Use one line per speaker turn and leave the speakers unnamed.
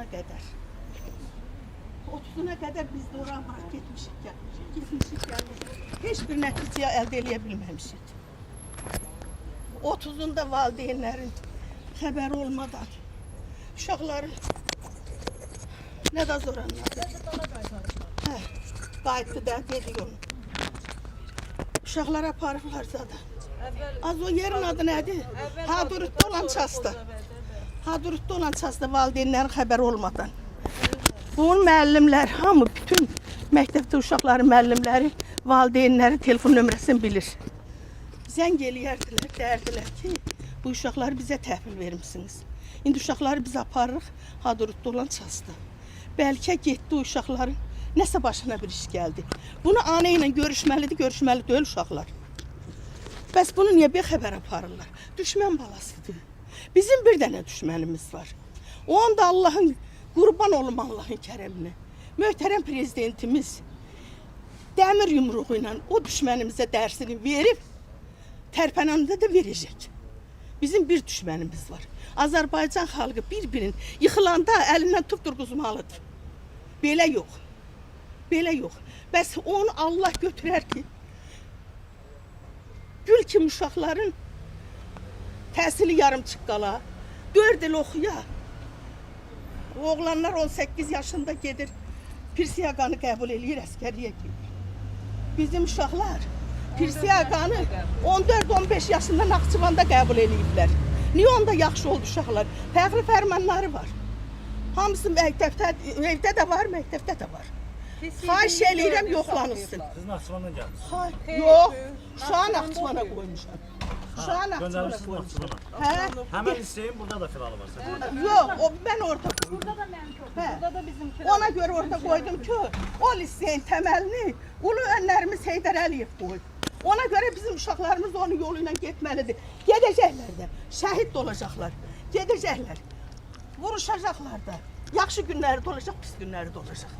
30'una qədər. 30'una qədər biz də ora var, getmişik, gəlmişik, getmişik, gəlmişik. Heç bir nəticə əldə edə bilməmişik. 30'unda valideynlərin xəbəri olmadan uşaqların nə də zor anladı. Qayıtdı da dedi onu. Uşaqlara aparıblar zaten. Az o yerin adı nədir? Hadurutda olan çasta. Hadurutda olan çasta valideynlərin xəbəri olmadan. Bunun müəllimlər, hamı bütün məktəbdə uşaqların müəllimləri, valideynləri telefon nömrəsini bilir. Zəng eləyərdilər, dərdilər ki, bu uşaqları bizə təhvil vermisiniz. İndi uşaqları biz aparırıq Hadurutda olan çasta. Bəlkə getdi o uşaqların nəsə başına bir iş gəldi. Bunu ana ilə görüşməlidir, görüşməli deyil uşaqlar. Bəs bunu niyə bir xəbər aparırlar? Düşmən balasıdır. Bizim bir dənə düşmənimiz var. O anda Allahın qurban olum Allahın kərəminə. Möhtərəm prezidentimiz dəmir yumruğu ilə o düşmənimizə dərsini verib tərpənəndə də verəcək. Bizim bir düşmənimiz var. Azərbaycan xalqı bir-birinin yıxılanda əlindən tutub durğuzmalıdır. Belə yox. Belə yox. Bəs onu Allah götürər ki, gül kimi uşaqların təhsili yarımçıq qala, 4 il oxuya. Oğlanlar 18 yaşında gedir, Pirsiyaqanı qəbul eləyir, əskəriyə gedir. Bizim uşaqlar Pirsiyaqanı 14-15 yaşında Naxçıvanda qəbul eləyiblər. Niyə onda yaxşı oldu uşaqlar? Fəxri fərmanları var. Hamısı məktəbdə, evdə də var, məktəbdə də var. Xahiş eləyirəm yoxlanılsın.
Siz Naxçıvandan.
Hay, yox, Şahan Naxçıvana qoymuşam. Şahan Naxçıvana qoymuşam.
Naxçıvana.
Hə?
Həmən liseyin burada da filalı var.
Yox, o mən orada
Burada da mənimki oldu.
Hə.
Burada da bizimki.
ona görə orada qoydum ki, o liseyin təməlini ulu önlərimiz Heydər Əliyev qoydu. Ona görə bizim uşaqlarımız onun yolu ilə getməlidir. Gedəcəklər də, şəhid olacaqlar. Gedəcəklər. Vuruşacaqlar da. Yaxşı günləri də olacaq, pis günləri də olacaq.